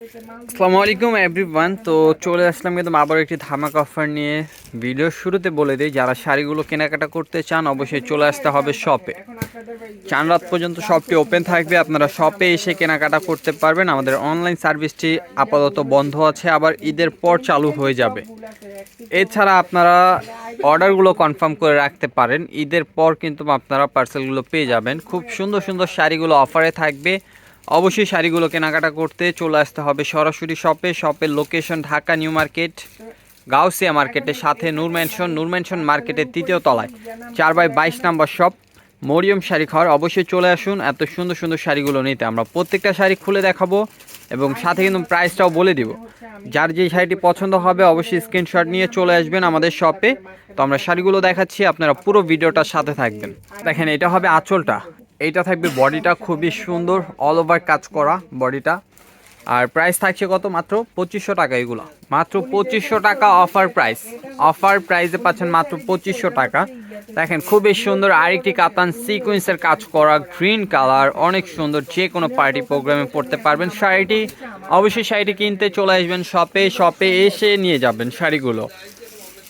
আসসালামু আলাইকুম এভরিওয়ান তো চলে আসলাম কিন্তু আবার একটি ধামাক অফার নিয়ে। ভিডিওর শুরুতে বলে দিই, যারা শাড়িগুলো কেনাকাটা করতে চান, অবশ্যই চলে আসতে হবে শপে চান রাত পর্যন্ত শপটি ওপেন থাকবে, আপনারা শপে এসে কেনাকাটা করতে পারবেন। আমাদের অনলাইন সার্ভিসটি আপাতত বন্ধ আছে, আবার ঈদের পর চালু হয়ে যাবে। এছাড়া আপনারা অর্ডারগুলো কনফার্ম করে রাখতে পারেন। ঈদের পর কিন্তু আপনারা পার্সেলগুলো পেয়ে যাবেন। খুব সুন্দর সুন্দর শাড়িগুলো অফারে থাকবে। অবশ্যই শাড়িগুলো কেনাকাটা করতে চলে আসতে হবে সরাসরি শপে। শপের location Dhaka new market, Gausia মার্কেটের সাথে নূর ম্যানশন নূর ম্যানশন মার্কেটের তৃতীয় তলায়। চার বাই বাইশ নাম্বার শপ মরিয়ম শাড়ি খাওয়ার অবশ্যই চলে আসুন, এত সুন্দর সুন্দর শাড়িগুলো নিতে আমরা প্রত্যেকটা শাড়ি খুলে দেখাবো এবং সাথে কিন্তু প্রাইসটাও বলে দিব। যার যে শাড়িটি পছন্দ হবে অবশ্যই স্ক্রিনশট নিয়ে চলে আসবেন আমাদের শপে তো আমরা শাড়িগুলো দেখাচ্ছি, আপনারা পুরো ভিডিওটার সাথে থাকবেন। দেখেন, এটা হবে আঁচলটা। এইটা থাকবে বডিটা খুবই সুন্দর অল ওভার কাজ করা বডিটা। আর প্রাইস থাকছে কত মাত্র? পঁচিশশো টাকা এগুলো। মাত্র পঁচিশশো টাকা অফার প্রাইস অফার প্রাইসে পাচ্ছেন মাত্র পঁচিশশো টাকা। দেখেন, খুবই সুন্দর আরেকটি কাতান সিকুয়েন্সের কাজ করা গ্রিন কালার অনেক সুন্দর। যে কোনো পার্টি প্রোগ্রামে পড়তে পারবেন। শাড়িটি অবশ্যই শাড়িটি কিনতে চলে আসবেন শপে শপে এসে নিয়ে যাবেন শাড়িগুলো।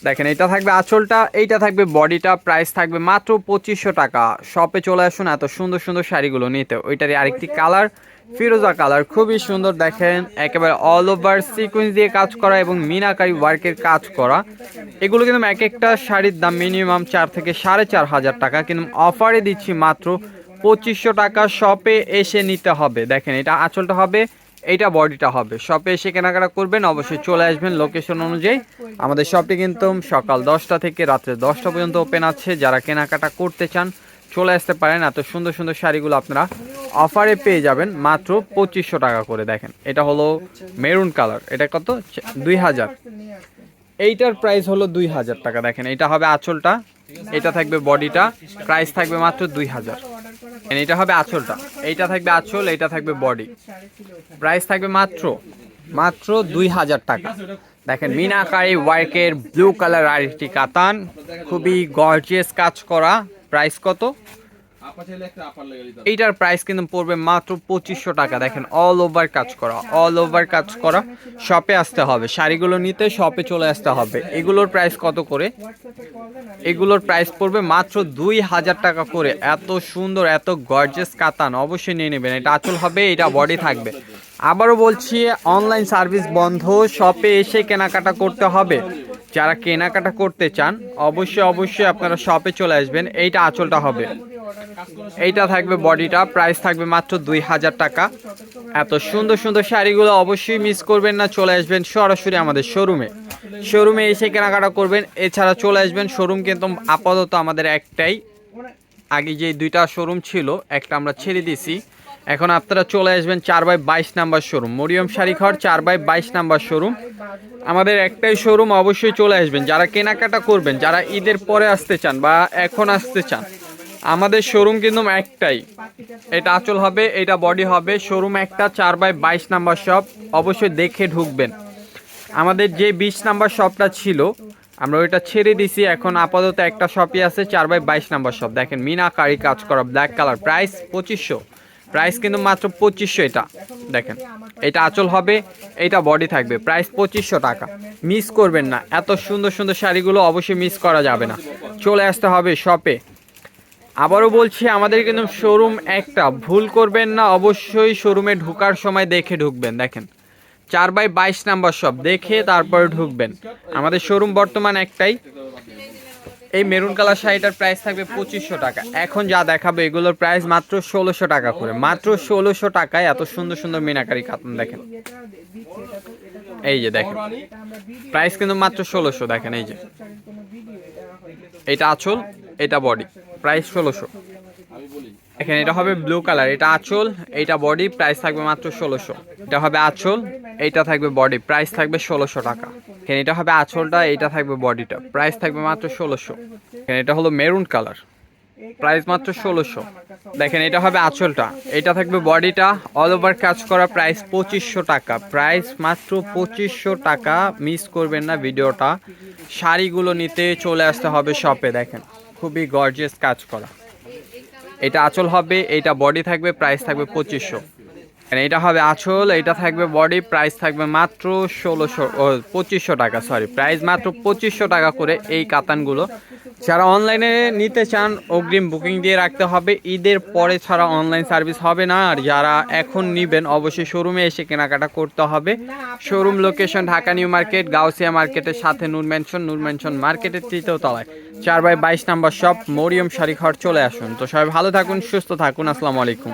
দেখেন, এটা থাকবে আঁচলটা, এইটা থাকবে বডিটা প্রাইস থাকবে মাত্র পঁচিশশো টাকা। শপে চলে আসুন, এত সুন্দর সুন্দর শাড়িগুলো নিতে। ওইটারই আরেকটি কালার ফিরোজা কালার খুবই সুন্দর দেখেন, একেবারে অল ওভার সিকুয়েন্স দিয়ে কাজ করা এবং মিনাকারি ওয়ার্কের কাজ করা। এগুলো কিন্তু এক একটা শাড়ির দাম মিনিমাম চার থেকে সাড়ে চার হাজার টাকা, কিন্তু অফারে দিচ্ছি মাত্র পঁচিশশো টাকা শপে এসে নিতে হবে। দেখেন, এটা আঁচলটা হবে এইটা বডিটা হবে। শপে এসে কেনাকাটা করবেন, অবশ্যই চলে আসবেন লোকেশন অনুযায়ী। আমাদের শপটি কিন্তু সকাল দশটা থেকে রাত্রে দশটা পর্যন্ত ওপেন আছে। যারা কেনাকাটা করতে চান, চলে আসতে পারেন। এত সুন্দর সুন্দর শাড়িগুলো আপনারা অফারে পেয়ে যাবেন। মাত্র পঁচিশশো টাকা করে দেখেন। এটা হলো মেরুন কালার এটা কত? দুই হাজার। এইটার প্রাইস হলো দুই হাজার টাকা। দেখেন, এটা হবে আঁচলটা। এটা থাকবে বডিটা। প্রাইস থাকবে মাত্র দুই হাজার। এটা হবে আঁচলটা। এইটা থাকবে আঁচল, এইটা থাকবে বডি প্রাইস থাকবে মাত্র মাত্র দুই হাজার টাকা। দেখেন, মিনাকারি ওয়ার্কের ব্লু কালার আরেকটি কাতান। খুবই গর্জিয়াস কাজ করা। প্রাইস কত? এইটার প্রাইস কিন্তু পড়বে মাত্র পঁচিশশো টাকা। দেখেন অল ওভার কাজ করা অল ওভার কাজ করা। শপে আসতে হবে, শাড়িগুলো নিতে শপে চলে আসতে হবে। এগুলোর প্রাইস কত করে? এগুলোর প্রাইস পড়বে মাত্র দুই হাজার টাকা করে। এত সুন্দর, এত গর্জেস কাতান, অবশ্যই নিয়ে নেবেন। এটা আচল হবে, এটা বডি থাকবে। আবারও বলছি অনলাইন সার্ভিস বন্ধ শপে এসে কেনাকাটা করতে হবে। যারা কেনাকাটা করতে চান, অবশ্যই অবশ্যই আপনারা শপে চলে আসবেন। এইটা আচলটা হবে। এইটা থাকবে বডিটা প্রাইস থাকবে মাত্র দুই হাজার টাকা। এত সুন্দর সুন্দর শাড়িগুলো অবশ্যই মিস করবেন না, চলে আসবেন সরাসরি আমাদের শোরুমে শোরুমে এসে কেনাকাটা করবেন, এছাড়া চলে আসবেন শোরুম কিন্তু আপাতত আমাদের একটাই। আগে যে দুইটা শোরুম ছিল, একটা আমরা ছেড়ে দিছি এখন আপনারা চলে আসবেন চার বাই বাইশ নাম্বার শোরুম মরিয়ম শাড়ি ঘর চার বাই বাইশ নাম্বার শোরুম আমাদের একটাই শোরুম অবশ্যই চলে আসবেন। যারা কেনাকাটা করবেন, যারা ঈদের পরে আসতে চান বা এখন আসতে চান আমাদের শোরুম কিন্তু একটাই। এটা আঁচল হবে, এটা বডি হবে শোরুম একটা, চার বাই বাইশ নাম্বার শপ অবশ্যই দেখে ঢুকবেন। আমাদের যে বিশ নাম্বার শপটা ছিল, আমরা ওইটা ছেড়ে দিছি, এখন আপাতত একটা শপই আছে, চার বাই বাইশ নাম্বার শপ দেখেন, মিনা কারি কাজ করা ব্ল্যাক কালার প্রাইস পঁচিশশো। প্রাইস কিন্তু মাত্র পঁচিশশো এটা। দেখেন, এটা আঁচল হবে, এটা বডি থাকবে প্রাইস পঁচিশশো টাকা। মিস করবেন না, এত সুন্দর সুন্দর শাড়িগুলো অবশ্যই মিস করা যাবে না। চলে আসতে হবে শপে আবারও বলছি, আমাদের কিন্তু শোরুম একটা। ভুল করবেন না, অবশ্যই শোরুমে ঢোকার সময় দেখে ঢুকবেন, দেখেন। চার বাই বাইশ নাম্বার সব দেখে তারপরে ঢুকবেন। আমাদের শোরুম বর্তমান একটাই। এই মেরুন কালার শাড়িটার প্রাইস থাকবে পঁচিশশো টাকা। এখন যা দেখাবো, এগুলোর প্রাইস মাত্র ষোলোশো টাকা করে। মাত্র ষোলোশো টাকায় এত সুন্দর সুন্দর মিনাকারি কাতান দেখেন। এই যে, দেখেন। প্রাইস কিন্তু মাত্র ষোলোশো, দেখেন এই যে। এটা আঁচল, এটা বডি প্রাইস ষোলোশো। এখানে এটা হবে ব্লু কালার এটা আঁচল এটা বডি প্রাইস থাকবে মাত্র ষোলোশো। এটা হবে আঁচল, এইটা থাকবে বডি প্রাইস থাকবে ষোলোশো টাকা। এখানে এটা হবে আঁচলটা, এইটা থাকবে বডিটা প্রাইস থাকবে মাত্র ষোলোশো। এখানে এটা হলো মেরুন কালার প্রাইস মাত্র ষোলোশো। দেখেন এটা হবে আঁচলটা এটা থাকবে বডিটা অল ওভার কাজ করা প্রাইস পঁচিশশো টাকা। প্রাইস মাত্র পঁচিশশো টাকা মিস করবেন না ভিডিওটা। শাড়িগুলো নিতে চলে আসতে হবে শপে দেখেন। খুবই গর্জিয়াস কাজ করা। এটা আঁচল হবে এটা বডি থাকবে প্রাইস থাকবে পঁচিশশো। এটা হবে আঁচল, এটা থাকবে বডি প্রাইস থাকবে মাত্র ষোলোশো, ও, পঁচিশশো টাকা সরি প্রাইস মাত্র পঁচিশশো টাকা করে এই কাতানগুলো। যারা অনলাইনে নিতে চান, অগ্রিম বুকিং দিয়ে রাখতে হবে। ঈদের পরে ছাড়া অনলাইন সার্ভিস হবে না। আর যারা এখন নিবেন, অবশ্যই শোরুমে এসে কেনাকাটা করতে হবে। Showroom location Dhaka new market, Gausia মার্কেটের সাথে নূর ম্যানশন ম্যানশন মার্কেটের তৃতীয় তলায়। চার বাই বাইশ নাম্বার শপ মরিয়ম শাড়ি ঘর চলে আসুন। তো সবাই ভালো থাকুন, সুস্থ থাকুন, আসসালামু আলাইকুম।